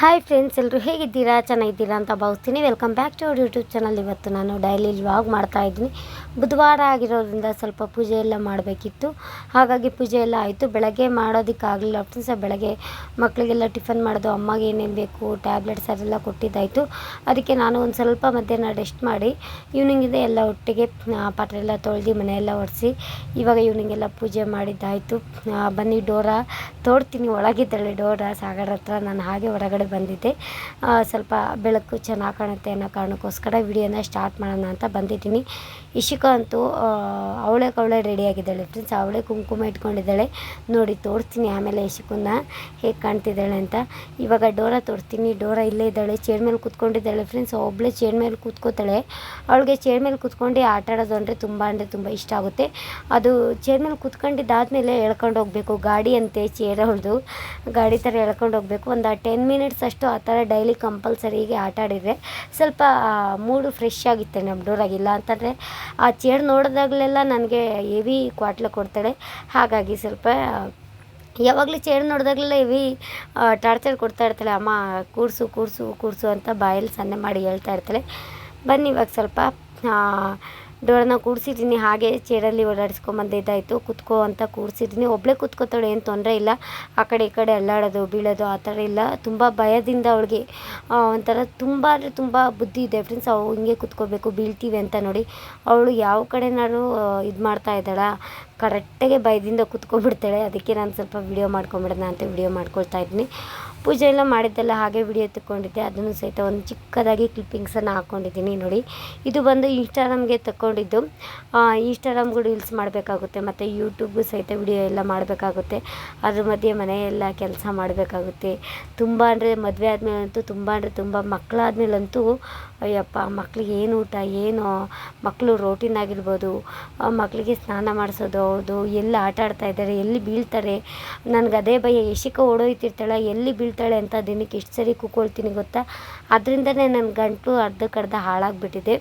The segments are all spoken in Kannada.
ಹಾಯ್ ಫ್ರೆಂಡ್ಸ್ ಎಲ್ಲರೂ ಹೇಗಿದ್ದೀರಾ? ಚೆನ್ನಾಗಿದ್ದೀರಾ ಅಂತ ಭಾವಿಸ್ತೀನಿ. Welcome back to our YouTube channel ಇವತ್ತು ನಾನು ಡೈಲಿ ವ್ಲಾಗ್ ಮಾಡ್ತಾ ಇದ್ದೀನಿ. ಬುಧವಾರ ಆಗಿರೋದ್ರಿಂದ ಸ್ವಲ್ಪ ಪೂಜೆ ಎಲ್ಲ ಮಾಡಬೇಕಿತ್ತು. ಹಾಗಾಗಿ ಪೂಜೆ ಎಲ್ಲ ಆಯಿತು. ಬೆಳಗ್ಗೆ ಮಾಡೋದಕ್ಕಾಗಲಿಲ್ಲ. ಫ್ರೆಂಡ್ಸ್ ಬೆಳಗ್ಗೆ ಮಕ್ಕಳಿಗೆಲ್ಲ ಟಿಫನ್ ಮಾಡೋದು, ಅಮ್ಮಗೆ ಏನೇನು ಬೇಕು ಟ್ಯಾಬ್ಲೆಟ್ಸ್ ಅದೆಲ್ಲ ಕೊಟ್ಟಿದ್ದಾಯಿತು. ಅದಕ್ಕೆ ನಾನು ಒಂದು ಸ್ವಲ್ಪ ಮಧ್ಯಾಹ್ನ ರೆಸ್ಟ್ ಮಾಡಿ ಈವ್ನಿಂಗಿಂದ ಎಲ್ಲ ಒಟ್ಟಿಗೆ ಪಾತ್ರೆ ಎಲ್ಲ ತೊಳೆದು ಮನೆಯೆಲ್ಲ ಒರೆಸಿ, ಇವಾಗ ಈವ್ನಿಂಗೆಲ್ಲ ಪೂಜೆ ಮಾಡಿದ್ದಾಯಿತು. ಬನ್ನಿ, ಡೋರ ತೋಡ್ತೀನಿ. ಒಳಗಿದ್ದಾಳೆ ಡೋರ ಸಾಗರ ಹತ್ರ, ನಾನು ಹಾಗೆ ಹೊರಗಡೆ ಬಂದಿದ್ದೆ ಸ್ವಲ್ಪ ಬೆಳಕು ಚೆನ್ನಾಗಿ ಕಾಣುತ್ತೆ ಅನ್ನೋ ಕಾರಣಕ್ಕೋಸ್ಕರ ವಿಡಿಯೋನ ಸ್ಟಾರ್ಟ್ ಮಾಡೋಣ ಅಂತ ಬಂದಿದ್ದೀನಿ. ಇಶಿಕಾ ಅಂತೂ ಅವಳೆ ಕವಳೆ ರೆಡಿಯಾಗಿದ್ದಾಳೆ ಫ್ರೆಂಡ್ಸ್ ಅವಳೆ ಕುಂಕುಮ ಇಟ್ಕೊಂಡಿದ್ದಾಳೆ. ನೋಡಿ, ತೋರಿಸ್ತೀನಿ ಆಮೇಲೆ ಇಶಿಕನ್ನ ಹೇಗೆ ಕಾಣ್ತಿದ್ದಾಳೆ ಅಂತ. ಇವಾಗ ಡೋರ ತೋರಿಸ್ತೀನಿ. ಡೋರ ಇಲ್ಲೇ ಇದ್ದಾಳೆ. ಚೇರ್ ಮೇಲೆ ಕೂತ್ಕೊಂಡಿದ್ದಾಳೆ ಫ್ರೆಂಡ್ಸ್ ಒಬ್ಬಳೇ ಚೇರ್ ಮೇಲೆ ಕೂತ್ಕೋತಾಳೆ. ಅವಳಿಗೆ ಚೇರ್ ಮೇಲೆ ಕೂತ್ಕೊಂಡು ಆಟ ಆಡೋದು ಅಂದರೆ ತುಂಬ ಅಂದರೆ ತುಂಬ ಇಷ್ಟ ಆಗುತ್ತೆ. ಅದು ಚೇರ್ ಮೇಲೆ ಕೂತ್ಕೊಂಡಿದ್ದಾದಮೇಲೆ ಎಳ್ಕೊಂಡು ಹೋಗಬೇಕು. ಗಾಡಿ ಅಂತೆ ಚೇರ್ ಅವಳದು. ಗಾಡಿ ಥರ ಎಳ್ಕೊಂಡು ಹೋಗಬೇಕು. ಒಂದು ಟೆನ್ ಮಿನಿಟ್ಸ್ ಅಷ್ಟು ಆ ಥರ ಡೈಲಿ ಕಂಪಲ್ಸರಿಗೆ ಆಟ ಆಡಿದರೆ ಸ್ವಲ್ಪ ಮೂಡು ಫ್ರೆಶ್ ಆಗಿತ್ತೆ ನಮ್ಮ ಡೋರಾಗಿಲ್ಲ ಅಂತಂದರೆ ಆ ಚೇರ್ ನೋಡಿದಾಗಲೆಲ್ಲ ನನಗೆ ಹೆವಿ ಕ್ವಾಟ್ಲೆ ಕೊಡ್ತಾಳೆ. ಹಾಗಾಗಿ ಸ್ವಲ್ಪ, ಯಾವಾಗಲೂ ಚೇರ್ ನೋಡಿದಾಗಲೆಲ್ಲ ಹೆವಿ ಟಾರ್ಚರ್ ಕೊಡ್ತಾ ಇರ್ತಾಳೆ. ಅಮ್ಮ, ಕೂರಿಸು ಕೂರಿಸು ಕೂರಿಸು ಅಂತ ಬಾಯಲ್ಲಿ ಸನ್ನೆ ಮಾಡಿ ಹೇಳ್ತಾ ಇರ್ತಾಳೆ. ಬನ್ನಿ ಇವಾಗ ಸ್ವಲ್ಪ ಡೋರನ್ನ ಕೂಡಿಸಿದ್ದೀನಿ ಹಾಗೆ ಚೇರಲ್ಲಿ ಓಡಾಡಿಸ್ಕೊಂಬಂದಿದ್ದಾಯಿತು. ಕುತ್ಕೋ ಅಂತ ಕೂಡಿಸಿದ್ದೀನಿ ಒಬ್ಬಳೇ ಕೂತ್ಕೋತಾಳೆ, ಏನು ತೊಂದರೆ ಇಲ್ಲ. ಆ ಕಡೆ ಈ ಕಡೆ ಅಲ್ಲಾಡೋದು, ಬೀಳೋದು, ಆ ಥರ ಇಲ್ಲ. ತುಂಬ ಭಯದಿಂದ ಅವಳಿಗೆ ಒಂಥರ ತುಂಬ ಅಂದರೆ ತುಂಬ ಬುದ್ಧಿ ಇದೆ. ಫ್ರೆಂಡ್ಸ್ ಅವು ಹಿಂಗೆ ಕೂತ್ಕೋಬೇಕು, ಬೀಳ್ತೀವಿ ಅಂತ ನೋಡಿ ಅವಳು ಯಾವ ಕಡೆ ನಾನು ಇದು ಮಾಡ್ತಾ ಇದ್ದಾಳ? ಕರೆಕ್ಟಾಗೆ ಭಯದಿಂದ ಕೂತ್ಕೊಂಡ್ಬಿಡ್ತಾಳೆ. ಅದಕ್ಕೆ ನಾನು ಸ್ವಲ್ಪ ವಿಡಿಯೋ ಮಾಡ್ಕೊಂಬಿಡೋಣ ಅಂತ ವಿಡಿಯೋ ಮಾಡ್ಕೊಳ್ತಾ ಇದ್ದೀನಿ. ಪೂಜೆ ಎಲ್ಲ ಮಾಡಿದ್ದೆಲ್ಲ ಹಾಗೆ ವಿಡಿಯೋ ತಗೊಂಡಿದ್ದೆ ಅದನ್ನು ಸಹಿತ ಒಂದು ಚಿಕ್ಕದಾಗಿ ಕ್ಲಿಪ್ಪಿಂಗ್ಸನ್ನು ಹಾಕ್ಕೊಂಡಿದ್ದೀನಿ ನೋಡಿ. ಇದು ಬಂದು ಇನ್ಸ್ಟಾಗ್ರಾಮ್ಗೆ ತಗೊಂಡಿದ್ದು ಇನ್ಸ್ಟಾಗ್ರಾಮ್ಗೂ ರೀಲ್ಸ್ ಮಾಡಬೇಕಾಗುತ್ತೆ. ಮತ್ತು ಯೂಟ್ಯೂಬ್ಗೂ ಸಹಿತ ವಿಡಿಯೋ ಎಲ್ಲ ಮಾಡಬೇಕಾಗುತ್ತೆ. ಅದ್ರ ಮಧ್ಯೆ ಮನೆಯೆಲ್ಲ ಕೆಲಸ ಮಾಡಬೇಕಾಗುತ್ತೆ. ತುಂಬ ಅಂದರೆ ಮದುವೆ ಆದಮೇಲಂತೂ ತುಂಬ ಅಂದರೆ ತುಂಬ ಮಕ್ಕಳಾದ್ಮೇಲಂತೂ ಅಯ್ಯಪ್ಪ, ಮಕ್ಳಿಗೆ ಏನು ಊಟ, ಏನು? ಮಕ್ಕಳು ರೋಟಿನ್ ಆಗಿರ್ಬೋದು ಮಕ್ಕಳಿಗೆ ಸ್ನಾನ ಮಾಡಿಸೋದು ಅವ್ರದ್ದು ಎಲ್ಲಿ ಆಟ ಆಡ್ತಾ ಇದ್ದಾರೆ, ಎಲ್ಲಿ ಬೀಳ್ತಾರೆ? ನನಗೆ ಅದೇ ಭಯ ಯಶಿಕ ಓಡೋಯ್ತಿರ್ತಾಳೆ, ಎಲ್ಲಿ ಬೀಳ್ತಾಳೆ ಅಂತ ದಿನಕ್ಕೆ ಎಷ್ಟು ಸರಿ ಕೂಕೊಳ್ತೀನಿ ಗೊತ್ತಾ? ಅದರಿಂದನೇ ನನ್ನ ಗಂಟಲು ಅರ್ಧಕ್ಕರ್ಧ ಹಾಳಾಗಿಬಿಟ್ಟಿದೆ.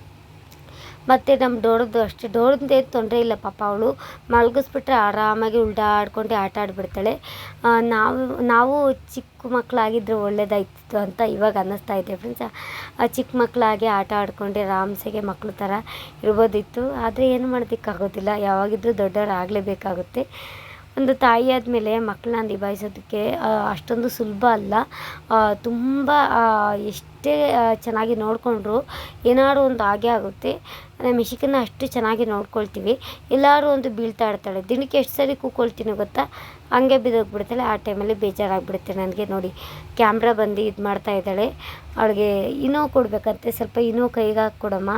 ಮತ್ತು ನಮ್ಮ ಡೋರದ್ದು ಅಷ್ಟೇ. ಡೋರದ್ದು ಏನು ತೊಂದರೆ ಇಲ್ಲ ಪಾಪ ಅವಳು. ಮಲಗಿಸ್ಬಿಟ್ರೆ ಆರಾಮಾಗಿ ಉಲ್ಟಾಡ್ಕೊಂಡು ಆಟ ಆಡಿಬಿಡ್ತಾಳೆ. ನಾವು ನಾವು ಚಿಕ್ಕ ಮಕ್ಕಳಾಗಿದ್ದರೆ ಒಳ್ಳೇದಾಯ್ತಿತ್ತು ಅಂತ ಇವಾಗ ಅನ್ನಿಸ್ತಾ ಇದೆ ಫ್ರೆಂಡ್ಸ್ ಆ, ಚಿಕ್ಕ ಮಕ್ಕಳಾಗಿ ಆಟ ಆಡ್ಕೊಂಡು ಆರಾಮ್ಸೆಗೆ ಮಕ್ಕಳು ಥರ ಇರ್ಬೋದಿತ್ತು. ಆದರೆ ಏನು ಮಾಡೋದಕ್ಕಾಗೋದಿಲ್ಲ. ಯಾವಾಗಿದ್ದರೂ ದೊಡ್ಡವರು ಆಗಲೇಬೇಕಾಗುತ್ತೆ ಒಂದು ತಾಯಿ ಆದಮೇಲೆ ಮಕ್ಕಳನ್ನ ನಿಭಾಯಿಸೋದಕ್ಕೆ ಅಷ್ಟೊಂದು ಸುಲಭ ಅಲ್ಲ. ತುಂಬ ಎಷ್ಟೇ ಚೆನ್ನಾಗಿ ನೋಡಿಕೊಂಡ್ರು ಏನಾದ್ರು ಒಂದು ಹಾಗೆ ಆಗುತ್ತೆ. ನಮ್ಮ ಇಶಿಕನ್ನ ಅಷ್ಟು ಚೆನ್ನಾಗಿ ನೋಡ್ಕೊಳ್ತೀವಿ. ಎಲ್ಲರೂ ಒಂದು ಬೀಳ್ತಾ ಇರ್ತಾಳೆ ದಿನಕ್ಕೆ ಎಷ್ಟು ಸರಿ ಕೂಕೊಳ್ತೀನಿ ಗೊತ್ತಾ? ಹಂಗೆ ಬಿದ್ದೋಗ್ಬಿಡ್ತಾಳೆ. ಆ ಟೈಮಲ್ಲಿ ಬೇಜಾರಾಗ್ಬಿಡುತ್ತೆ ನನಗೆ ನೋಡಿ. ಕ್ಯಾಮ್ರಾ ಬಂದು ಇದು ಮಾಡ್ತಾ ಇದ್ದಾಳೆ. ಅವಳಿಗೆ ಇನೋ ಕೊಡಬೇಕಂತೆ. ಸ್ವಲ್ಪ ಇನೋ ಕೈಗೆ ಕೊಡಮ್ಮ.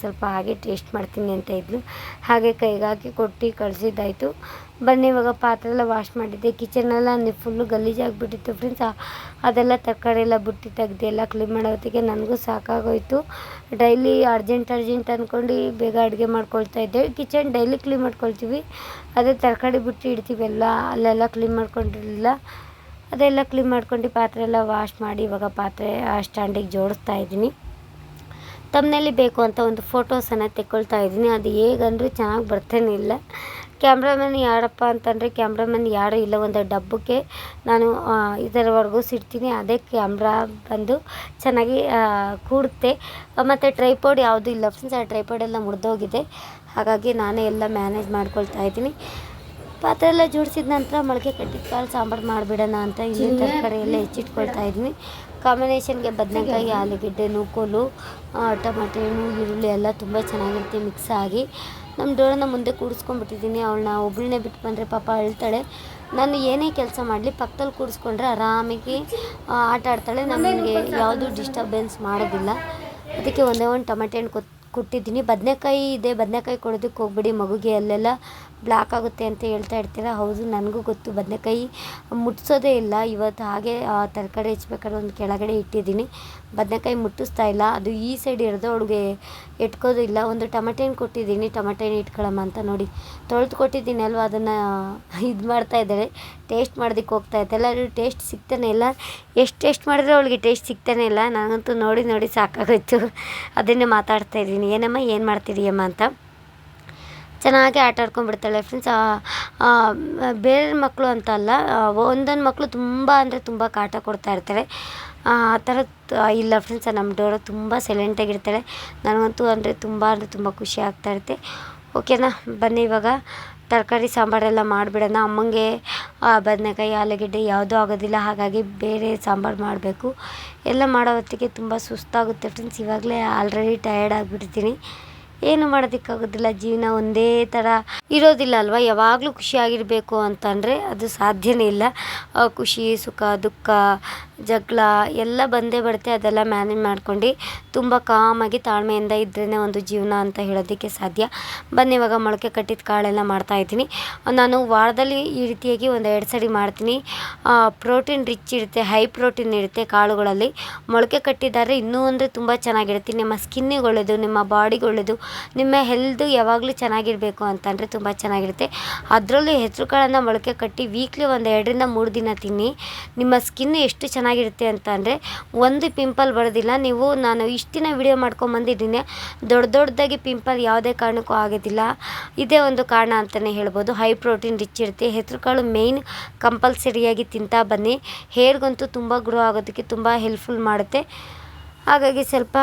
ಸ್ವಲ್ಪ ಹಾಗೆ ಟೇಸ್ಟ್ ಮಾಡ್ತೀನಿ ಅಂತ ಇದ್ಲು. ಹಾಗೆ ಕೈಗೆ ಹಾಕಿ ಕೊಟ್ಟು ಕಳಿಸಿದ್ದಾಯಿತು. ಬನ್ನಿ, ಇವಾಗ ಪಾತ್ರೆ ಎಲ್ಲ ವಾಶ್ ಮಾಡಿದ್ದೆ ಕಿಚನೆಲ್ಲ ಫುಲ್ಲು ಗಲೀಜಾಗಿಬಿಟ್ಟಿತ್ತು ಫ್ರೆಂಡ್ಸ್ ಅದೆಲ್ಲ ತರಕಾರಿ ಎಲ್ಲ ಬುಟ್ಟಿ ತೆಗ್ದು ಎಲ್ಲ ಕ್ಲೀನ್ ಮಾಡೋತ್ತಿಗೆ ನನಗೂ ಸಾಕಾಗೋಯ್ತು. ಡೈಲಿ ಅರ್ಜೆಂಟ್ ಅರ್ಜೆಂಟ್ ಅಂದ್ಕೊಂಡು ಬೇಗ ಅಡುಗೆ ಮಾಡ್ಕೊಳ್ತಾ ಇದ್ದೆ. ಕಿಚನ್ ಡೈಲಿ ಕ್ಲೀನ್ ಮಾಡ್ಕೊಳ್ತೀವಿ. ಅದೇ ತರಕಾರಿ ಬುಟ್ಟಿ ಇಡ್ತೀವಲ್ಲ ಅಲ್ಲೆಲ್ಲ ಕ್ಲೀನ್ ಮಾಡ್ಕೊಂಡಿರಲಿಲ್ಲ. ಅದೆಲ್ಲ ಕ್ಲೀನ್ ಮಾಡ್ಕೊಂಡು ಪಾತ್ರೆ ಎಲ್ಲ ವಾಶ್ ಮಾಡಿ ಇವಾಗ ಪಾತ್ರೆ ಸ್ಟ್ಯಾಂಡಿಗೆ ಜೋಡಿಸ್ತಾ ಇದ್ದೀನಿ. ತಮ್ಮನೇಲಿ ಬೇಕು ಅಂತ ಒಂದು ಫೋಟೋಸನ್ನು ತೆಕ್ಕೊಳ್ತಾ ಇದ್ದೀನಿ. ಅದು ಹೇಗಂದ್ರೆ ಚೆನ್ನಾಗಿ ಬರ್ತಾನೆ ಇಲ್ಲ. ಕ್ಯಾಮ್ರಾಮನ್ ಯಾರಪ್ಪ ಅಂತಂದರೆ ಕ್ಯಾಮ್ರಾಮನ್ ಯಾರೂ ಇಲ್ಲ, ಒಂದು ಡಬ್ಬಕ್ಕೆ ನಾನು ಇದರವರೆಗೂ ಸಿಡ್ತೀನಿ. ಅದೇ ಕ್ಯಾಮ್ರಾ ಬಂದು ಚೆನ್ನಾಗಿ ಕೂಡುತ್ತೆ. ಮತ್ತು ಟ್ರೈಪೋಡ್ ಯಾವುದೂ ಇಲ್ಲ ಫ್ರೆಂಡ್ಸ್ ಆ ಟ್ರೈಪೋಡ್ ಎಲ್ಲ ಮುರಿದೋಗಿದೆ. ಹಾಗಾಗಿ ನಾನೇ ಎಲ್ಲ ಮ್ಯಾನೇಜ್ ಮಾಡ್ಕೊಳ್ತಾ ಇದ್ದೀನಿ. ಪಾತ್ರೆ ಎಲ್ಲ ಜೋಡಿಸಿದ ನಂತರ ಮೊಳಕೆ ಕಟ್ಟಿದ ಕಾಳು ಸಾಂಬಾರು ಮಾಡಿಬಿಡೋಣ ಅಂತ ಇಲ್ಲಿ ತರಕಾರಿ ಎಲ್ಲ ಹೆಚ್ಚಿಟ್ಕೊಳ್ತಾ ಇದ್ದೀನಿ. ಕಾಂಬಿನೇಷನ್ಗೆ ಬದನೆಕಾಯಿ, ಆಲೂಗೆಡ್ಡೆ ನೂಕೋಲು ಟಮಾಟೆ, ಹಣ್ಣು, ಈರುಳ್ಳಿ ಎಲ್ಲ ತುಂಬ ಚೆನ್ನಾಗಿರುತ್ತೆ ಮಿಕ್ಸ್ ಆಗಿ. ನಮ್ಮ ಡೋರನ್ನ ಮುಂದೆ ಕೂಡಿಸ್ಕೊಂಡ್ಬಿಟ್ಟಿದ್ದೀನಿ. ಅವಳನ್ನ ಒಬ್ಬಳನ್ನೇ ಬಿಟ್ಟು ಬಂದರೆ ಪಾಪ ಅಳ್ತಾಳೆ. ನಾನು ಏನೇ ಕೆಲಸ ಮಾಡಲಿ ಪಕ್ಕದಲ್ಲಿ ಕೂಡಿಸ್ಕೊಂಡ್ರೆ ಆರಾಮಾಗಿ ಆಟ ಆಡ್ತಾಳೆ. ನಮಗೆ ಯಾವುದೂ ಡಿಸ್ಟರ್ಬೆನ್ಸ್ ಮಾಡೋದಿಲ್ಲ. ಅದಕ್ಕೆ ಒಂದೇ ಒಂದು ಟೊಮೆಟೆ ಹಣ್ಣು ಕೊಟ್ಟಿದ್ದೀನಿ. ಬದನೆಕಾಯಿ ಇದೆ. ಬದನೆಕಾಯಿ ಕೊಡೋದಕ್ಕೆ ಹೋಗ್ಬಿಡಿ ಮಗುಗೆ. ಅಲ್ಲೆಲ್ಲ ಬ್ಲ್ಯಾಕ್ ಆಗುತ್ತೆ ಅಂತ ಹೇಳ್ತಾ ಇರ್ತೀರ? ಹೌದು, ನನಗೂ ಗೊತ್ತು. ಬದನೆಕಾಯಿ ಮುಟ್ಸೋದೇ ಇಲ್ಲ. ಇವತ್ತು ಹಾಗೆ ತರಕಾರಿ ಹೆಚ್ಚಬೇಕಾದ್ರೆ ಒಂದು ಕೆಳಗಡೆ ಇಟ್ಟಿದ್ದೀನಿ. ಬದನೆಕಾಯಿ ಮುಟ್ಟಿಸ್ತಾ ಇಲ್ಲ. ಅದು ಈ ಸೈಡ್ ಇರೋದು ಅವಳಿಗೆ ಇಟ್ಕೋದು ಇಲ್ಲ. ಒಂದು ಟೊಮೆಟೆ ಹಣ್ಣು ಕೊಟ್ಟಿದ್ದೀನಿ. ಟೊಮೆಟೆ ಹಣ್ಣು ಇಟ್ಕೊಳ್ಳಮ್ಮ ಅಂತ ನೋಡಿ. ತೊಳೆದು ಕೊಟ್ಟಿದ್ದೀನಿ ಅಲ್ವಾ? ಅದನ್ನು ಇದು ಮಾಡ್ತಾ ಇದ್ದಾಳೆ ಟೇಸ್ಟ್ ಮಾಡೋದಕ್ಕೆ ಹೋಗ್ತಾ ಇತ್ತು. ಎಲ್ಲರೂ ಟೇಸ್ಟ್ ಸಿಗ್ತಾನೆ ಇಲ್ಲ. ಎಷ್ಟು ಟೇಸ್ಟ್ ಮಾಡಿದ್ರೆ ಅವಳಿಗೆ ಟೇಸ್ಟ್ ಸಿಗ್ತಾನೆ ಇಲ್ಲ. ನನಗಂತೂ ನೋಡಿ ನೋಡಿ ಸಾಕಾಗೋಯ್ತು. ಅದನ್ನೇ ಮಾತಾಡ್ತಾ ಇದ್ದೀನಿ. ಏನಮ್ಮ, ಏನು ಮಾಡ್ತಿದೀಯಮ್ಮ ಅಂತ? ಚೆನ್ನಾಗಿ ಆಟ ಆಡ್ಕೊಂಡ್ಬಿಡ್ತಾಳೆ ಫ್ರೆಂಡ್ಸ್ ಬೇರೆ ಮಕ್ಕಳು ಅಂತ ಅಲ್ಲ ಒಂದೊಂದು ಮಕ್ಕಳು ತುಂಬ ಅಂದರೆ ತುಂಬ ಕಾಟ ಕೊಡ್ತಾ ಇರ್ತಾರೆ. ಆ ಥರ ಇಲ್ಲ ಫ್ರೆಂಡ್ಸ್ ನಮ್ಮ ಡೋರು ತುಂಬ ಸೈಲೆಂಟಾಗಿರ್ತಾಳೆ ನನಗಂತೂ ಅಂದರೆ ತುಂಬ ಅಂದರೆ ತುಂಬ ಖುಷಿ ಆಗ್ತಾಯಿರುತ್ತೆ ಓಕೆನಾ ಬನ್ನಿ ಇವಾಗ. ತರಕಾರಿ ಸಾಂಬಾರೆಲ್ಲ ಮಾಡಿಬಿಡೋಣ. ಅಮ್ಮಂಗೆ ಬದನೆಕಾಯಿ, ಆಲೂಗಡ್ಡೆ ಯಾವುದೂ ಆಗೋದಿಲ್ಲ. ಹಾಗಾಗಿ ಬೇರೆ ಸಾಂಬಾರು ಮಾಡಬೇಕು. ಎಲ್ಲ ಮಾಡೋ ಹೊತ್ತಿಗೆ ತುಂಬ ಸುಸ್ತಾಗುತ್ತೆ ಫ್ರೆಂಡ್ಸ್ ಇವಾಗಲೇ ಆಲ್ರೆಡಿ ಟಯರ್ಡ್ ಆಗಿಬಿಡ್ತೀನಿ ಏನು ಮಾಡೋದಕ್ಕಾಗೋದಿಲ್ಲ. ಜೀವನ ಒಂದೇ ಥರ ಇರೋದಿಲ್ಲ ಅಲ್ವಾ ಯಾವಾಗಲೂ ಖುಷಿಯಾಗಿರಬೇಕು ಅಂತಂದರೆ ಅದು ಸಾಧ್ಯನೇ ಇಲ್ಲ. ಖುಷಿ, ಸುಖ, ದುಃಖ, ಜಗಳ ಎಲ್ಲ ಬಂದೇ ಬರುತ್ತೆ. ಅದೆಲ್ಲ ಮ್ಯಾನೇಜ್ ಮಾಡ್ಕೊಂಡು ತುಂಬ ಕಾಮಾಗಿ ತಾಳ್ಮೆಯಿಂದ ಇದ್ರೇ ಒಂದು ಜೀವನ ಅಂತ ಹೇಳೋದಕ್ಕೆ ಸಾಧ್ಯ. ಬನ್ನಿ, ಇವಾಗ ಮೊಳಕೆ ಕಟ್ಟಿದ ಕಾಳೆಲ್ಲ ಮಾಡ್ತಾಯಿದ್ದೀನಿ ನಾನು ವಾರದಲ್ಲಿ ಈ ರೀತಿಯಾಗಿ ಒಂದು ಎರಡು ಸರಿ ಮಾಡ್ತೀನಿ. ಪ್ರೋಟೀನ್ ರಿಚ್ ಇರುತ್ತೆ ಹೈ ಪ್ರೋಟೀನ್ ಇರುತ್ತೆ ಕಾಳುಗಳಲ್ಲಿ. ಮೊಳಕೆ ಕಟ್ಟಿದ್ದಾರೆ ಇನ್ನೂ ಅಂದರೆ ತುಂಬ ಚೆನ್ನಾಗಿರುತ್ತೆ. ನಿಮ್ಮ ಸ್ಕಿನ್ನಿಗೆ ಒಳ್ಳೆಯದು ನಿಮ್ಮ ಬಾಡಿಗೆ ಒಳ್ಳೆಯದು ನಿಮ್ಮ ಹೆಲ್ತ್ ಯಾವಾಗಲೂ ಚೆನ್ನಾಗಿರಬೇಕು ಅಂತಂದರೆ ತುಂಬ ಚೆನ್ನಾಗಿರುತ್ತೆ. ಅದರಲ್ಲೂ ಹೆಸರು ಕಾಳನ್ನು ಮೊಳಕೆ ಕಟ್ಟಿ ವೀಕ್ಲಿ ಒಂದು ಎರಡರಿಂದ ಮೂರು ದಿನ ತಿನ್ನಿ. ನಿಮ್ಮ ಸ್ಕಿನ್ ಎಷ್ಟು ಚೆನ್ನಾಗಿರುತ್ತೆ ಅಂತ ಅಂದರೆ ಒಂದು ಪಿಂಪಲ್ ಬರೋದಿಲ್ಲ. ನೀವು ನಾನು ಇಷ್ಟು ದಿನ ವಿಡಿಯೋ ಮಾಡ್ಕೊಂಬಂದಿದ್ದೀನಿ. ದೊಡ್ಡ ದೊಡ್ಡದಾಗಿ ಪಿಂಪಲ್ ಯಾವುದೇ ಕಾರಣಕ್ಕೂ ಆಗೋದಿಲ್ಲ. ಇದೇ ಒಂದು ಕಾರಣ ಅಂತಲೇ ಹೇಳ್ಬೋದು. ಹೈ ಪ್ರೋಟೀನ್ ರಿಚ್ ಇರುತ್ತೆ. ಹೆಸರು ಕಾಳು ಮೇಯ್ನ್ ಕಂಪಲ್ಸರಿಯಾಗಿ ತಿಂತಾ ಬನ್ನಿ. ಹೇರ್ಗಂತೂ ತುಂಬ ಗ್ರೋ ಆಗೋದಕ್ಕೆ ತುಂಬ ಹೆಲ್ಪ್ಫುಲ್ ಮಾಡುತ್ತೆ. ಹಾಗಾಗಿ ಸ್ವಲ್ಪ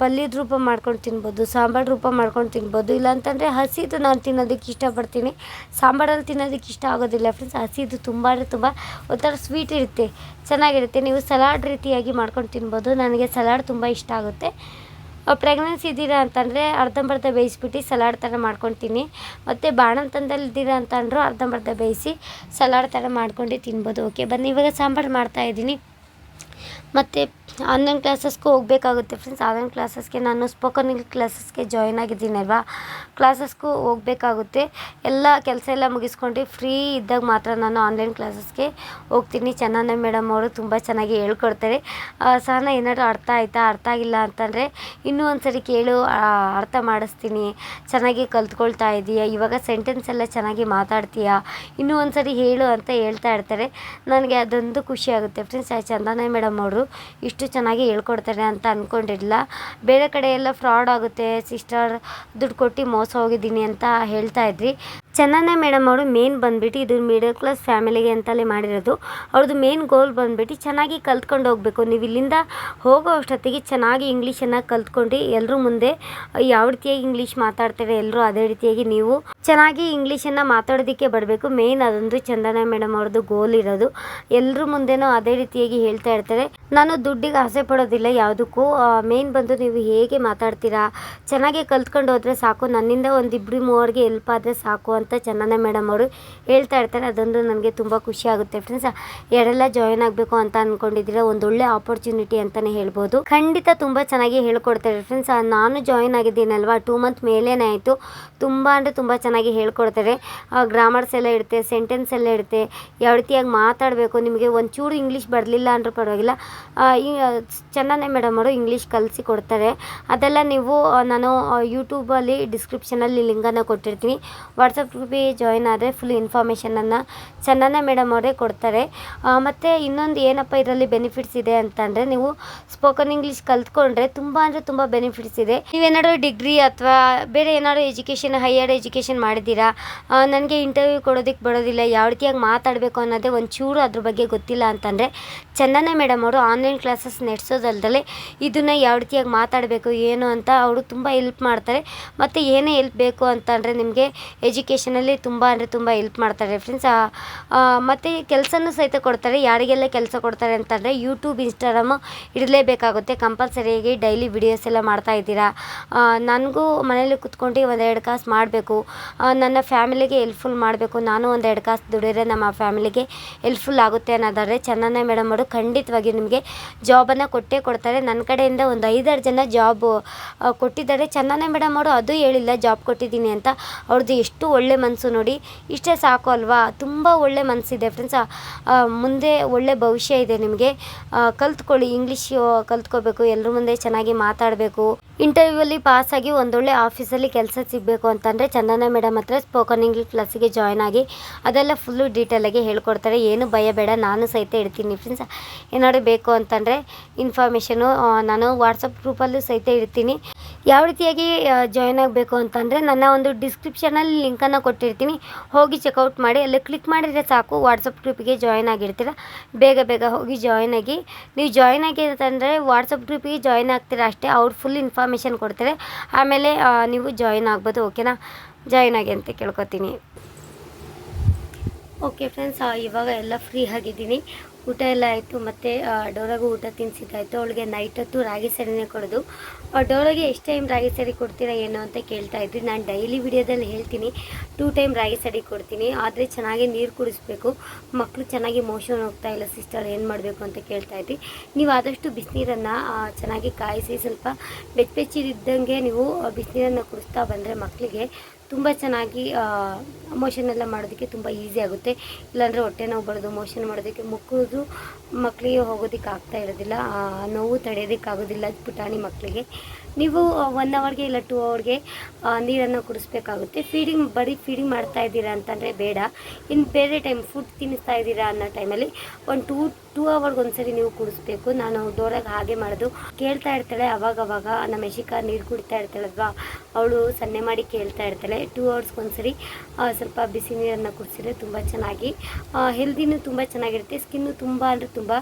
ಪಲ್ಯದ ರೂಪ ಮಾಡ್ಕೊಂಡು ತಿನ್ಬೋದು, ಸಾಂಬಾರು ರೂಪ ಮಾಡ್ಕೊಂಡು ತಿನ್ಬೋದು. ಇಲ್ಲಾಂತಂದರೆ ಹಸಿದು ನಾನು ತಿನ್ನೋದಕ್ಕೆ ಇಷ್ಟಪಡ್ತೀನಿ. ಸಾಂಬಾರಲ್ಲಿ ತಿನ್ನೋದಕ್ಕೆ ಇಷ್ಟ ಆಗೋದಿಲ್ಲ ಫ್ರೆಂಡ್ಸ್ ಹಸಿದು ತುಂಬ ಅಂದರೆ ತುಂಬ ಒಂಥರ ಸ್ವೀಟ್ ಇರುತ್ತೆ. ಚೆನ್ನಾಗಿರುತ್ತೆ. ನೀವು ಸಲಾಡ್ ರೀತಿಯಾಗಿ ಮಾಡ್ಕೊಂಡು ತಿನ್ಬೋದು. ನನಗೆ ಸಲಾಡ್ ತುಂಬ ಇಷ್ಟ ಆಗುತ್ತೆ. ಪ್ರೆಗ್ನೆನ್ಸಿ ಇದ್ದೀರಾ ಅಂತಂದರೆ ಅರ್ಧಂಬರ್ಧ ಬೇಯಿಸ್ಬಿಟ್ಟು ಸಲಾಡ್ ಥರ ಮಾಡ್ಕೊತೀನಿ ಮತ್ತು ಬಾಣಂತನದಲ್ಲಿ ಇದ್ದೀರಾ ಅಂತಂದರೂ ಅರ್ಧಂಬರ್ಧ ಬೇಯಿಸಿ ಸಲಾಡ್ ಥರ ಮಾಡ್ಕೊಂಡು ತಿನ್ಬೋದು. ಓಕೆ ಬನ್ನಿ, ಇವಾಗ ಸಾಂಬಾರು ಮಾಡ್ತಾಯಿದ್ದೀನಿ ಮತ್ತು ಆನ್ಲೈನ್ ಕ್ಲಾಸಸ್ಗೂ ಹೋಗಬೇಕಾಗುತ್ತೆ ಫ್ರೆಂಡ್ಸ್ ಆನ್ಲೈನ್ ಕ್ಲಾಸಸ್ಗೆ ನಾನು ಸ್ಪೋಕನ್ ಇಂಗ್ಲಿಷ್ ಕ್ಲಾಸಸ್ಗೆ ಜಾಯ್ನ್ ಆಗಿದ್ದೀನಲ್ವಾ ಕ್ಲಾಸಸ್ಗೂ ಹೋಗಬೇಕಾಗುತ್ತೆ. ಎಲ್ಲ ಕೆಲಸ ಎಲ್ಲ ಮುಗಿಸ್ಕೊಂಡು ಫ್ರೀ ಇದ್ದಾಗ ಮಾತ್ರ ನಾನು ಆನ್ಲೈನ್ ಕ್ಲಾಸಸ್ಗೆ ಹೋಗ್ತೀನಿ. ಚೆನ್ನಾನ ಮೇಡಮ್ ಅವರು ತುಂಬ ಚೆನ್ನಾಗಿ ಹೇಳ್ಕೊಡ್ತಾರೆ. ಸಹನ ಏನಾದರೂ ಅರ್ಥ ಆಯಿತಾ? ಅರ್ಥ ಆಗಿಲ್ಲ ಅಂತಂದರೆ ಇನ್ನೂ ಒಂದು ಸರಿ ಕೇಳು ಅರ್ಥ ಮಾಡಿಸ್ತೀನಿ. ಚೆನ್ನಾಗಿ ಕಲ್ತ್ಕೊಳ್ತಾ ಇದೀಯಾ? ಇವಾಗ ಸೆಂಟೆನ್ಸ್ ಎಲ್ಲ ಚೆನ್ನಾಗಿ ಮಾತಾಡ್ತೀಯಾ? ಇನ್ನೂ ಒಂದು ಸರಿ ಹೇಳು ಅಂತ ಹೇಳ್ತಾ ಇರ್ತಾರೆ. ನನಗೆ ಅದೊಂದು ಖುಷಿ ಆಗುತ್ತೆ ಫ್ರೆಂಡ್ಸ್ ಚಂದನ ಮೇಡಮ್ ಅವರು ಇಷ್ಟು ಚೆನ್ನಾಗಿ ಹೇಳ್ಕೊಡ್ತಾರೆ ಅಂತ ಅಂದ್ಕೊಂಡಿರಲಿಲ್ಲ ಬೇರೆ ಕಡೆ ಎಲ್ಲ ಫ್ರಾಡ್ ಆಗುತ್ತೆ ಸಿಸ್ಟರ್ ದುಡ್ಡು ಕೊಟ್ಟು ಮೋಸ ಹೋಗಿದ್ದೀನಿ ಅಂತ ಹೇಳ್ತಾ ಇದ್ರಿ. ಚಂದನ ಮೇಡಮ್ ಅವರು ಮೇನ್ ಬಂದ್ಬಿಟ್ಟು ಇದು ಮಿಡಲ್ ಕ್ಲಾಸ್ ಫ್ಯಾಮಿಲಿಗೆ ಅಂತಲೇ ಮಾಡಿರೋದು. ಅವ್ರದ್ದು ಮೇನ್ ಗೋಲ್ ಬಂದ್ಬಿಟ್ಟು ಚೆನ್ನಾಗಿ ಕಲ್ತ್ಕೊಂಡು ಹೋಗಬೇಕು. ನೀವು ಇಲ್ಲಿಂದ ಹೋಗೋ ಅಷ್ಟೊತ್ತಿಗೆ ಚೆನ್ನಾಗಿ ಇಂಗ್ಲೀಷನ್ನು ಕಲ್ತ್ಕೊಂಡು ಎಲ್ಲರೂ ಮುಂದೆ ಯಾವ ರೀತಿಯಾಗಿ ಇಂಗ್ಲೀಷ್ ಮಾತಾಡ್ತೇವೆ ಎಲ್ಲರೂ ಅದೇ ರೀತಿಯಾಗಿ ನೀವು ಚೆನ್ನಾಗಿ ಇಂಗ್ಲೀಷನ್ನು ಮಾತಾಡೋದಕ್ಕೆ ಬರಬೇಕು. ಮೇನ್ ಅದೊಂದು ಚಂದನ ಮೇಡಮ್ ಅವ್ರದ್ದು ಗೋಲ್ ಇರೋದು. ಎಲ್ಲರೂ ಮುಂದೆನೂ ಅದೇ ರೀತಿಯಾಗಿ ಹೇಳ್ತಾ ಇರ್ತಾರೆ. ನಾನು ದುಡ್ಡಿಗೆ ಆಸೆ ಪಡೋದಿಲ್ಲ ಯಾವುದಕ್ಕೂ. ಮೇನ್ ಬಂದು ನೀವು ಹೇಗೆ ಮಾತಾಡ್ತೀರಾ? ಚೆನ್ನಾಗಿ ಕಲ್ತ್ಕೊಂಡು ಹೋದರೆ ಸಾಕು. ನನ್ನಿಂದ ಒಂದಿಬ್ಬರು ಮೂವರಿಗೆ ಹೆಲ್ಪ್ ಆದರೆ ಸಾಕು ಅಂತ ಚಂದನ ಮೇಡಮ್ ಅವರು ಹೇಳ್ತಾ ಇರ್ತಾರೆ. ಅದೊಂದು ನನಗೆ ತುಂಬ ಖುಷಿ ಆಗುತ್ತೆ ಫ್ರೆಂಡ್ಸ್ ಯಾರೆಲ್ಲ ಜಾಯಿನ್ ಆಗಬೇಕು ಅಂತ ಅಂದ್ಕೊಂಡಿದ್ದೀರಾ ಒಂದೊಳ್ಳೆ ಆಪರ್ಚುನಿಟಿ ಅಂತಲೇ ಹೇಳ್ಬೋದು. ಖಂಡಿತ ತುಂಬ ಚೆನ್ನಾಗಿ ಹೇಳ್ಕೊಡ್ತಾರೆ ಫ್ರೆಂಡ್ಸ್ ನಾನು ಜಾಯಿನ್ ಆಗಿದ್ದೀನಲ್ವಾ? ಟೂ ಮಂತ್ ಮೇಲೇನೇ ಆಯಿತು. ತುಂಬ ಅಂದರೆ ತುಂಬ ಚೆನ್ನಾಗಿ ಹೇಳ್ಕೊಡ್ತಾರೆ. ಗ್ರಾಮರ್ಸ್ ಎಲ್ಲ ಇರುತ್ತೆ ಸೆಂಟೆನ್ಸ್ ಎಲ್ಲ ಇರುತ್ತೆ. ಯಾವ ರೀತಿಯಾಗಿ ಮಾತಾಡಬೇಕು, ನಿಮಗೆ ಒಂಚೂರು ಇಂಗ್ಲೀಷ್ ಬರಲಿಲ್ಲ ಅಂದರೂ ಪರವಾಗಿಲ್ಲ. ಚಂದನೆ ಮೇಡಮ್ ಅವರು ಇಂಗ್ಲೀಷ್ ಕಲಿಸಿ ಕೊಡ್ತಾರೆ. ಅದೆಲ್ಲ ನೀವು ನಾನು ಯೂಟ್ಯೂಬಲ್ಲಿ ಡಿಸ್ಕ್ರಿಪ್ಷನಲ್ಲಿ ಲಿಂಕನ್ನು ಕೊಟ್ಟಿರ್ತೀನಿ. ವಾಟ್ಸಪ್ ಗ್ರೂಪಿಗೆ ಜಾಯ್ನ್ ಆದರೆ ಫುಲ್ ಇನ್ಫಾರ್ಮೇಷನನ್ನು ಚಂದನ ಮೇಡಮ್ ಅವರೇ ಕೊಡ್ತಾರೆ. ಮತ್ತು ಇನ್ನೊಂದು ಏನಪ್ಪ ಇದರಲ್ಲಿ ಬೆನಿಫಿಟ್ಸ್ ಇದೆ ಅಂತಂದರೆ ನೀವು ಸ್ಪೋಕನ್ ಇಂಗ್ಲೀಷ್ ಕಲ್ತ್ಕೊಂಡ್ರೆ ತುಂಬ ಅಂದರೆ ತುಂಬ ಬೆನಿಫಿಟ್ಸ್ ಇದೆ. ನೀವೇನಾದರೂ ಡಿಗ್ರಿ ಅಥವಾ ಬೇರೆ ಏನಾದರೂ ಎಜುಕೇಷನ್ ಹೈಯರ್ ಎಜುಕೇಷನ್ ಮಾಡಿದ್ದೀರಾ? ನನಗೆ ಇಂಟರ್ವ್ಯೂ ಕೊಡೋದಕ್ಕೆ ಬರೋದಿಲ್ಲ ಯಾವ ರೀತಿಯಾಗಿ ಮಾತಾಡಬೇಕು ಅನ್ನೋದೇ ಒಂಚೂರು ಅದ್ರ ಬಗ್ಗೆ ಗೊತ್ತಿಲ್ಲ ಅಂತಂದರೆ ಚಂದನ ಮೇಡಮ್ ಅವರು ಆನ್ಲೈನ್ ಕ್ಲಾಸಸ್ ನಡೆಸೋದಲ್ದಲೆ ಇದನ್ನು ಯಾವ ರೀತಿಯಾಗಿ ಮಾತಾಡಬೇಕು, ಏನು ಅಂತ ಅವರು ತುಂಬ ಹೆಲ್ಪ್ ಮಾಡ್ತಾರೆ. ಮತ್ತು ಏನೇ ಹೆಲ್ಪ್ ಬೇಕು ಅಂತಂದರೆ ನಿಮಗೆ ಎಜುಕೇಷನಲ್ಲಿ ತುಂಬ ಅಂದರೆ ತುಂಬ ಹೆಲ್ಪ್ ಮಾಡ್ತಾರೆ ಫ್ರೆಂಡ್ಸ್ ಮತ್ತು ಕೆಲಸನೂ ಸಹಿತ ಕೊಡ್ತಾರೆ. ಯಾರಿಗೆಲ್ಲ ಕೆಲಸ ಕೊಡ್ತಾರೆ ಅಂತಂದರೆ ಯೂಟ್ಯೂಬ್ ಇನ್ಸ್ಟಾಗ್ರಾಮು ಇಡಲೇಬೇಕಾಗುತ್ತೆ. ಕಂಪಲ್ಸರಿಯಾಗಿ ಡೈಲಿ ವಿಡಿಯೋಸ್ ಎಲ್ಲ ಮಾಡ್ತಾ ಇದ್ದೀರಾ? ನನಗೂ ಮನೇಲಿ ಕುತ್ಕೊಂಡು ಒಂದೆರಡು ಕಾಸು ಮಾಡಬೇಕು. ನನ್ನ ಫ್ಯಾಮಿಲಿಗೆ ಹೆಲ್ಪ್ಫುಲ್ ಮಾಡಬೇಕು. ನಾನು ಒಂದೆರಡು ಕಾಸು ದುಡಿದ್ರೆ ನಮ್ಮ ಫ್ಯಾಮಿಲಿಗೆ ಹೆಲ್ಪ್ಫುಲ್ ಆಗುತ್ತೆ ಅನ್ನೋದಾದರೆ ಚೆನ್ನಣ್ಣ ಮೇಡಮ್ ಅವರು ಖಂಡಿತವಾಗಿ ನಿಮಗೆ ಜಾಬನ್ನು ಕೊಟ್ಟೇ ಕೊಡ್ತಾರೆ. ನನ್ನ ಕಡೆಯಿಂದ ಒಂದು ಐದಾರು ಜನ ಜಾಬ್ ಕೊಟ್ಟಿದ್ದಾರೆ. ಚೆನ್ನಣ್ಣ ಮೇಡಮ್ ಅವರು ಅದು ಹೇಳಿಲ್ಲ ಜಾಬ್ ಕೊಟ್ಟಿದ್ದೀನಿ ಅಂತ. ಅವ್ರದ್ದು ಎಷ್ಟು ಒಳ್ಳೆ ಮನಸ್ಸು ನೋಡಿ, ಇಷ್ಟೇ ಸಾಕು ಅಲ್ವಾ? ತುಂಬ ಒಳ್ಳೆ ಮನಸ್ಸಿದೆ ಫ್ರೆಂಡ್ಸ್ ಮುಂದೆ ಒಳ್ಳೆ ಭವಿಷ್ಯ ಇದೆ ನಿಮಗೆ. ಕಲ್ತ್ಕೊಳ್ಳಿ ಇಂಗ್ಲೀಷ್ ಕಲ್ತ್ಕೋಬೇಕು ಎಲ್ಲರ ಮುಂದೆ ಚೆನ್ನಾಗಿ ಮಾತಾಡಬೇಕು. ಇಂಟರ್ವ್ಯೂವಲ್ಲಿ ಪಾಸಾಗಿ ಒಂದೊಳ್ಳೆ ಆಫೀಸಲ್ಲಿ ಕೆಲಸ ಸಿಗಬೇಕು ಅಂತಂದರೆ ಚಂದನ ಮೇಡಮ್ ಹತ್ರ ಸ್ಪೋಕನ್ ಇಂಗ್ಲೀಷ್ ಕ್ಲಾಸಿಗೆ ಜಾಯ್ನ್ ಆಗಿ ಅದೆಲ್ಲ ಫುಲ್ಲು ಡೀಟೇಲಾಗಿ ಹೇಳ್ಕೊಡ್ತಾರೆ. ಏನು ಭಯ ಬೇಡ, ನಾನು ಸಹಿತ ಇಡ್ತೀನಿ ಫ್ರೆಂಡ್ಸ್ ಏನಾದ್ರು ಬೇಕು ಅಂತಂದರೆ ಇನ್ಫಾರ್ಮೇಷನು ನಾನು ವಾಟ್ಸಪ್ ಗ್ರೂಪಲ್ಲೂ ಸಹಿತ ಇಡ್ತೀನಿ. ಯಾವ ರೀತಿಯಾಗಿ ಜಾಯ್ನ್ ಆಗಬೇಕು ಅಂತಂದರೆ ನನ್ನ ಒಂದು ಡಿಸ್ಕ್ರಿಪ್ಷನಲ್ಲಿ ಲಿಂಕನ್ನು ಕೊಟ್ಟಿರ್ತೀನಿ. ಹೋಗಿ ಚೆಕ್ಔಟ್ ಮಾಡಿ, ಅಲ್ಲಿ ಕ್ಲಿಕ್ ಮಾಡಿದರೆ ಸಾಕು ವಾಟ್ಸಪ್ ಗ್ರೂಪಿಗೆ ಜಾಯ್ನ್ ಆಗಿರ್ತೀರ. ಬೇಗ ಬೇಗ ಹೋಗಿ ಜಾಯ್ನ್ ಆಗಿ. ನೀವು ಜಾಯ್ನ್ ಆಗಿ ಅಂತಂದರೆ ವಾಟ್ಸಪ್ ಗ್ರೂಪಿಗೆ ಜಾಯ್ನ್ ಆಗ್ತೀರಾ ಅಷ್ಟೇ, ಅವ್ರು ಫುಲ್ ಇನ್ಫಾರ್ಮೇಷನ್ ಕೊಡ್ತಾರೆ. ಆಮೇಲೆ ನೀವು ಜಾಯ್ನ್ ಆಗ್ಬೋದು ಓಕೆನಾ ಜಾಯ್ನ್ ಆಗಿ ಅಂತ ಕೇಳ್ಕೊತೀನಿ. ಓಕೆ ಫ್ರೆಂಡ್ಸ್ ಇವಾಗ ಎಲ್ಲ ಫ್ರೀ ಆಗಿದ್ದೀನಿ. ಊಟ ಎಲ್ಲ ಆಯಿತು, ಮತ್ತು ಡೋರಾಗೂ ಊಟ ತಿನ್ಸಿದ್ದಾಯಿತು. ಅವಳಿಗೆ ನೈಟ್ ಹೊತ್ತು ರಾಗಿ ಸರಿನೇ ಕೊಡೋದು. ಡೋರಾಗೆ ಎಷ್ಟು ಟೈಮ್ ರಾಗಿ ಸರಿ ಕೊಡ್ತೀರಾ ಏನು ಅಂತ ಕೇಳ್ತಾ ಇದ್ರಿ. ನಾನು ಡೈಲಿ ವಿಡಿಯೋದಲ್ಲಿ ಹೇಳ್ತೀನಿ ಟೂ ಟೈಮ್ ರಾಗಿ ಸರಿ ಕೊಡ್ತೀನಿ. ಆದರೆ ಚೆನ್ನಾಗಿ ನೀರು ಕುಡಿಸ್ಬೇಕು. ಮಕ್ಕಳು ಚೆನ್ನಾಗಿ ಮೋಷನ್ ಹೋಗ್ತಾ ಇಲ್ಲ ಸಿಸ್ಟರ್ ಏನು ಮಾಡಬೇಕು ಅಂತ ಕೇಳ್ತಾ ಇದ್ರಿ. ನೀವು ಆದಷ್ಟು ಬಿಸಿನೀರನ್ನು ಚೆನ್ನಾಗಿ ಕಾಯಿಸಿ ಸ್ವಲ್ಪ ಬೆಚ್ಚ ಬೆಚ್ಚಿದ್ದಂಗೆ ನೀವು ಬಿಸಿನೀರನ್ನು ಕುಡಿಸ್ತಾ ಬಂದರೆ ಮಕ್ಕಳಿಗೆ ತುಂಬ ಚೆನ್ನಾಗಿ ಮೋಷನ್ ಎಲ್ಲ ಮಾಡೋದಕ್ಕೆ ತುಂಬ ಈಸಿ ಆಗುತ್ತೆ. ಇಲ್ಲಾಂದರೆ ಹೊಟ್ಟೆ ನೋವು ಬರೋದು ಮೋಷನ್ ಮಾಡೋದಕ್ಕೆ ಮುಕ್ಕುದು ಮಕ್ಕಳಿಗೆ ಹೋಗೋದಕ್ಕೆ ಆಗ್ತಾ ಇರೋದಿಲ್ಲ ನೋವು ತಡೆಯೋದಕ್ಕಾಗೋದಿಲ್ಲ ಪುಟಾಣಿ ಮಕ್ಕಳಿಗೆ ನೀವು ಒನ್ ಅವರ್ಗೆ ಇಲ್ಲ ಟೂ ಅವರ್ಗೆ ನೀರನ್ನು ಕುಡಿಸ್ಬೇಕಾಗುತ್ತೆ. ಫೀಡಿಂಗ್ ಬರೀ ಫೀಡಿಂಗ್ ಮಾಡ್ತಾ ಇದ್ದೀರಾ ಅಂತಂದರೆ ಬೇಡ. ಇನ್ನು ಬೇರೆ ಟೈಮ್ ಫುಡ್ ತಿನ್ನಿಸ್ತಾ ಇದ್ದೀರಾ ಅನ್ನೋ ಟೈಮಲ್ಲಿ ಒಂದು ಟೂ ಟೂ ಅವರ್ಗೆ ಒಂದ್ಸರಿ ನೀವು ಕುಡಿಸ್ಬೇಕು. ನಾನು ಡೋರಾಗಿ ಹಾಗೆ ಮಾಡೋದು. ಕೇಳ್ತಾ ಇರ್ತಾಳೆ ಅವಾಗವಾಗ ಅವಾಗ ನಮ್ಮ ಯಶಿಕಾ ನೀರು ಕುಡಿತಾ ಇರ್ತಾಳಲ್ವಾ? ಅವಳು ಸನ್ನೆ ಮಾಡಿ ಕೇಳ್ತಾ ಇರ್ತಾಳೆ. ಟೂ ಅವರ್ಸ್ಗೆ ಒಂದ್ಸರಿ ಸರಿ ಸ್ವಲ್ಪ ಬಿಸಿ ನೀರನ್ನು ಕುಡಿಸಿದ್ರೆ ತುಂಬ ಚೆನ್ನಾಗಿ ಹೆಲ್ದಿನೂ ತುಂಬ ಚೆನ್ನಾಗಿರುತ್ತೆ. ಸ್ಕಿನ್ನು ತುಂಬ ಅಂದರೆ ತುಂಬ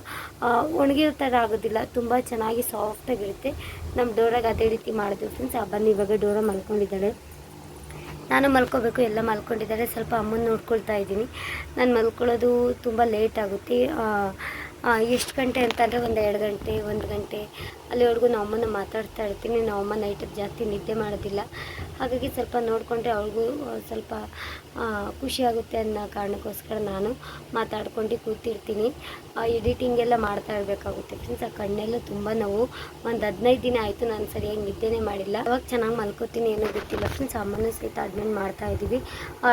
ಒಣಗಿರೋ ಥರ ಆಗೋದಿಲ್ಲ. ತುಂಬ ಚೆನ್ನಾಗಿ ಸಾಫ್ಟಾಗಿರುತ್ತೆ ನಮ್ಮ ಡೋರಾಗ ಅದೇ ರೀತಿ ಮಾಡಿದ್ವಿ ಫ್ರೆಂಡ್ಸ್ ಬನ್ನಿ ಇವಾಗ ಡೋರ ಮಲ್ಕೊಂಡಿದ್ದಾಳೆ ನಾನು ಮಲ್ಕೋಬೇಕು, ಎಲ್ಲ ಮಲ್ಕೊಂಡಿದ್ದಾರೆ. ಸ್ವಲ್ಪ ಅಮ್ಮನ ನೋಡ್ಕೊಳ್ತಾ ಇದ್ದೀನಿ. ನಾನು ಮಲ್ಕೊಳ್ಳೋದು ತುಂಬ ಲೇಟ್ ಆಗುತ್ತೆ. ಎಷ್ಟು ಗಂಟೆ ಅಂತಂದರೆ ಒಂದು ಎರಡು ಗಂಟೆ, ಒಂದು ಗಂಟೆ. ಅಲ್ಲಿವರೆಗೂ ನಾವು ಅಮ್ಮನ ಮಾತಾಡ್ತಾ ಇರ್ತೀನಿ. ನಾವು ಅಮ್ಮ ನೈಟ್ ಜಾಸ್ತಿ ನಿದ್ದೆ ಮಾಡೋದಿಲ್ಲ. ಹಾಗಾಗಿ ಸ್ವಲ್ಪ ನೋಡಿಕೊಂಡ್ರೆ ಅವ್ರಿಗೂ ಸ್ವಲ್ಪ ಖುಷಿಯಾಗುತ್ತೆ ಅನ್ನೋ ಕಾರಣಕ್ಕೋಸ್ಕರ ನಾನು ಮಾತಾಡ್ಕೊಂಡು ಕೂತಿರ್ತೀನಿ. ಎಡಿಟಿಂಗ್ ಎಲ್ಲ ಮಾಡ್ತಾ ಇರಬೇಕಾಗುತ್ತೆ ಫ್ರೆಂಡ್ಸ್ ಆ, ಕಣ್ಣೆಲ್ಲ ತುಂಬ ನೋವು. ಒಂದು ಹದಿನೈದು ದಿನ ಆಯಿತು ನಾನು ಸರಿಯಾಗಿ ನಿದ್ದೆನೇ ಮಾಡಿಲ್ಲ. ಅವಾಗ ಚೆನ್ನಾಗಿ ಮಲ್ಕೋತೀನಿ ಏನೂ ಗೊತ್ತಿಲ್ಲ ಫ್ರೆಂಡ್ಸ್ ಅಮ್ಮನ ಸಹಿತ ಅಡ್ಮಿಟ್ ಮಾಡ್ತಾ ಇದ್ದೀವಿ.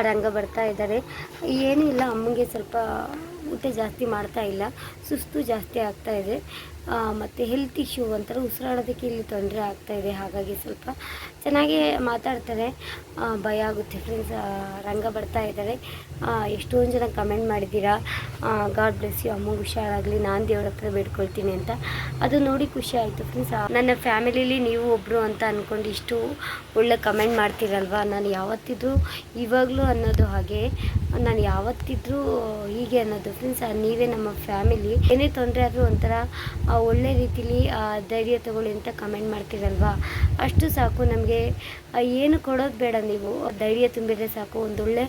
ರಂಗ ಬರ್ತಾ ಇದ್ದಾರೆ. ಏನೂ ಇಲ್ಲ, ಅಮ್ಮಂಗೆ ಸ್ವಲ್ಪ ಊಟ ಜಾಸ್ತಿ ಮಾಡ್ತಾ ಇಲ್ಲ ಸುಸ್ತು ಜಾಸ್ತಿ ಆಗ್ತಾ ಇದೆ. ಮತ್ತು ಹೆಲ್ತ್ ಇಶ್ಯೂ ಅಂತಾರೆ ಉಸಿರಾಡೋದಕ್ಕೆ ಇಲ್ಲಿ ತೊಂದರೆ ಆಗ್ತಾ ಇದೆ. ಹಾಗಾಗಿ ಸ್ವಲ್ಪ ಚೆನ್ನಾಗಿ ಮಾತಾಡ್ತಾರೆ. ಭಯ ಆಗುತ್ತೆ ಫ್ರೆಂಡ್ಸ್ ರಂಗ ಬರ್ತಾ ಇದ್ದಾರೆ. ಎಷ್ಟೊಂದು ಜನ ಕಮೆಂಟ್ ಮಾಡಿದ್ದೀರಾ? ಗಾಡ್ ಬ್ಲೆಸ್ ಯು ಅಮ್ಮ ಹುಷಾರಾಗಲಿ. ನಾನು ದೇವ್ರ ಹತ್ರ ಬೇಡ್ಕೊಳ್ತೀನಿ ಅಂತ. ಅದು ನೋಡಿ ಖುಷಿ ಆಯಿತು ಫ್ರೆಂಡ್ಸ್ ನನ್ನ ಫ್ಯಾಮಿಲಿಲಿ ನೀವು ಒಬ್ಬರು ಅಂತ ಅಂದ್ಕೊಂಡು ಇಷ್ಟು ಒಳ್ಳೆ ಕಮೆಂಟ್ ಮಾಡ್ತೀರಲ್ವಾ? ನಾನು ಯಾವತ್ತಿದ್ರೂ ಇವಾಗಲೂ ಅನ್ನೋದು ಹಾಗೆ. ನಾನು ಯಾವತ್ತಿದ್ರೂ ಹೀಗೆ ಅನ್ನೋದು ಫ್ರೆಂಡ್ಸ್ ನೀವೇ ನಮ್ಮ ಫ್ಯಾಮಿಲಿ ಏನೇ ತೊಂದರೆ ಆದರೂ ಒಂಥರ ಒಳ್ಳೆ ರೀತಿಲಿ ಧೈರ್ಯ ತಗೊಳ್ಳಿ ಅಂತ ಕಮೆಂಟ್ ಮಾಡ್ತೀರಲ್ವಾ? ಅಷ್ಟು ಸಾಕು ನಮಗೆ. ಏನು ಕೊಡೋದು ಬೇಡ ನೀವು. ಧೈರ್ಯ ತುಂಬಿದರೆ ಸಾಕು, ಒಂದೊಳ್ಳೆ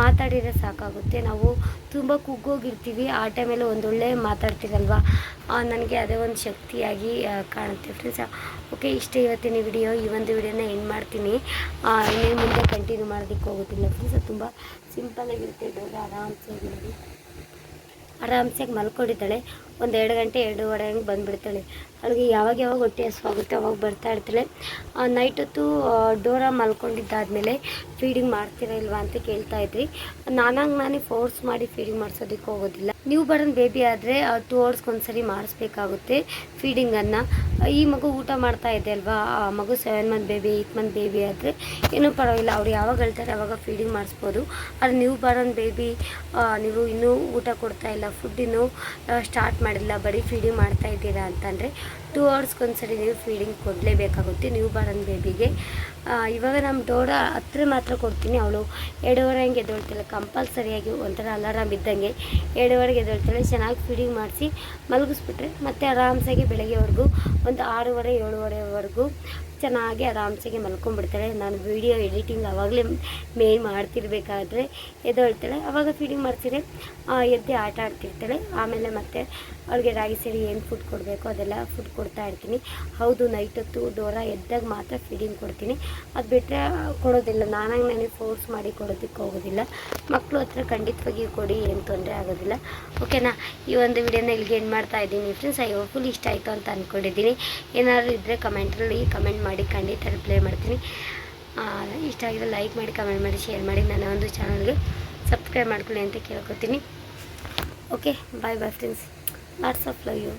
ಮಾತಾಡಿದರೆ ಸಾಕಾಗುತ್ತೆ. ನಾವು ತುಂಬ ಕುಗ್ಗೋಗಿರ್ತೀವಿ, ಆ ಟೈಮಲ್ಲಿ ಒಂದೊಳ್ಳೆ ಮಾತಾಡ್ತೀರಲ್ವಾ? ನನಗೆ ಅದೇ ಒಂದು ಶಕ್ತಿಯಾಗಿ ಕಾಣುತ್ತೆ ಫ್ರೆಂಡ್ಸ್ ಓಕೆ ಇಷ್ಟೇ ಇವತ್ತಿನ ವಿಡಿಯೋ ಈ ಒಂದು ವಿಡಿಯೋನ ಎಂಡ್ ಮಾಡ್ತೀನಿ. ಇನ್ನೇನು ಮುಂದೆ ಕಂಟಿನ್ಯೂ ಮಾಡೋದಕ್ಕೆ ಹೋಗೋದಿಲ್ಲ ಫ್ರೆಂಡ್ಸ್ ತುಂಬ ಸಿಂಪಲ್ ಆಗಿರುತ್ತೆ ಆರಾಮ್ಸೆ ಆರಾಮ್ಸಾಗಿ ಮಲ್ಕೊಂಡಿದ್ದಾಳೆ. ಒಂದು ಎರಡು ಗಂಟೆ ಎರಡೂವರೆ ಹಂಗೆ ಬಂದುಬಿಡ್ತಾಳೆ. ಅವಳಿಗೆ ಯಾವಾಗ ಯಾವಾಗ ಹೊಟ್ಟೆ ಹಸುವಾಗುತ್ತೆ ಅವಾಗ ಬರ್ತಾ ಇರ್ತಾಳೆ. ನೈಟ್ ಹೊತ್ತು ಡೋರ ಮಲ್ಕೊಂಡಿದ್ದಾದಮೇಲೆ ಫೀಡಿಂಗ್ ಮಾಡ್ತೀರಾ ಇಲ್ವಾ ಅಂತ ಕೇಳ್ತಾ ಇದ್ರಿ ನಾನಾಗಿ ನಾನೇ ಫೋರ್ಸ್ ಮಾಡಿ ಫೀಡಿಂಗ್ ಮಾಡಿಸೋದಕ್ಕೆ ಹೋಗೋದಿಲ್ಲ. ನೀವು ಬರ್ನ್ ಬೇಬಿ ಆದರೆ ಟೂ ಅವರ್ಸ್ಗೆ ಒಂದ್ಸರಿ ಮಾಡಿಸ್ಬೇಕಾಗುತ್ತೆ ಫೀಡಿಂಗನ್ನು ಈ ಮಗು ಊಟ ಮಾಡ್ತಾ ಇದೆ ಅಲ್ವಾ? ಆ ಮಗು seven month baby eight month baby ಆದರೆ ಏನೂ ಪರವಾಗಿಲ್ಲ. ಅವ್ರು ಯಾವಾಗ ಹೇಳ್ತಾರೆ ಅವಾಗ ಫೀಡಿಂಗ್ ಮಾಡಿಸ್ಬೋದು. ಆದರೆ ನ್ಯೂ ಬರ್ನ್ ಬೇಬಿ ನೀವು ಇನ್ನೂ ಊಟ ಕೊಡ್ತಾ ಇಲ್ಲ ಫುಡ್ ಇನ್ನೂ ಸ್ಟಾರ್ಟ್ ಮಾಡಿಲ್ಲ, ಬರೀ ಫೀಡಿಂಗ್ ಮಾಡ್ತಾ ಇದ್ದೀರಾ ಅಂತಂದರೆ ಟೂ ಅವರ್ಸ್ಗೆ ಒಂದ್ಸರಿ ನೀವು ಫೀಡಿಂಗ್ ಕೊಡಲೇಬೇಕಾಗುತ್ತೆ. ನೀವು ಬರ್ನ್ ಬೇಬಿಗೆ ಇವಾಗ ನಮ್ಮ ಡೋರ ಹತ್ರ ಮಾತ್ರ ಕೊಡ್ತೀನಿ ಅವಳು. ಎರಡೂವರೆ ಹಂಗೆ ಎದ್ದೊಳ್ತಿಲ್ಲ ಕಂಪಲ್ಸರಿಯಾಗಿ ಒಂಥರ ಅಲಾರಾಮ್ ಇದ್ದಂಗೆ ಎರಡೂವರೆಗೆ ಎದ್ದೊಳ್ತಾಳೆ. ಚೆನ್ನಾಗಿ ಫೀಡಿಂಗ್ ಮಾಡಿಸಿ ಮಲಗಿಸ್ಬಿಟ್ರೆ ಮತ್ತೆ ಆರಾಮ್ಸಾಗಿ ಬೆಳಗ್ಗೆವರೆಗೂ ಒಂದು ಆರೂವರೆ, ಏಳುವರೆವರೆಗೂ ಚೆನ್ನಾಗಿ ಆರಾಮ್ಸಾಗಿ ಮಲ್ಕೊಂಡ್ಬಿಡ್ತಾಳೆ. ನಾನು ವೀಡಿಯೋ ಎಡಿಟಿಂಗ್ ಆವಾಗಲೇ ಮೇನ್ ಮಾಡ್ತಿರ್ಬೇಕಾದ್ರೆ ಎದ್ದೊಳ್ತಾಳೆ. ಆವಾಗ ಫೀಡಿಂಗ್ ಮಾಡ್ತಿದ್ರೆ ಎದ್ದೆ ಆಟ ಆಡ್ತಿರ್ತಾಳೆ. ಆಮೇಲೆ ಮತ್ತೆ ಅವಳಿಗೆ ರಾಗಿ ಸರಿ ಏನು ಫುಡ್ ಕೊಡಬೇಕು ಅದೆಲ್ಲ ಫುಡ್ ಕೊಡ್ತಾ ಇರ್ತೀನಿ. ಹೌದು ನೈಟ್ ಹೊತ್ತು ಡೋರ ಎದ್ದಾಗ ಮಾತ್ರ ಫೀಡಿಂಗ್ ಕೊಡ್ತೀನಿ. ಅದು ಬಿಟ್ಟರೆ ಕೊಡೋದಿಲ್ಲ. ನಾನಾಗಿ ನನಗೆ ಫೋರ್ಸ್ ಮಾಡಿ ಕೊಡೋದಕ್ಕೆ ಹೋಗೋದಿಲ್ಲ. ಮಕ್ಕಳು ಹತ್ರ ಖಂಡಿತವಾಗಿ ಕೊಡಿ, ಏನು ತೊಂದರೆ ಆಗೋದಿಲ್ಲ. ಓಕೆನಾ ಈ ಒಂದು ವಿಡಿಯೋನ ಇಲ್ಲಿಗೆ ಏನು ಮಾಡ್ತಾ ಇದ್ದೀನಿ ಫ್ರೆಂಡ್ಸ್ ಐ ಫುಲ್ ಇಷ್ಟ ಆಯಿತು ಅಂತ ಅಂದ್ಕೊಂಡಿದ್ದೀನಿ ಏನಾದರೂ ಇದ್ದರೆ ಕಮೆಂಟಲ್ಲಿ ಕಮೆಂಟ್ ಮಾಡಿ, ಖಂಡಿತ ರಿಪ್ಲೈ ಮಾಡ್ತೀನಿ. ಇಷ್ಟ ಆಗಿದ್ರೆ ಲೈಕ್ ಮಾಡಿ ಕಮೆಂಟ್ ಮಾಡಿ ಶೇರ್ ಮಾಡಿ ನನ್ನ ಒಂದು ಚಾನಲ್ಗೆ ಸಬ್ಸ್ಕ್ರೈಬ್ ಮಾಡ್ಕೊಳ್ಳಿ ಅಂತ ಕೇಳ್ಕೊತೀನಿ. Okay bye bye friends WhatsApp love you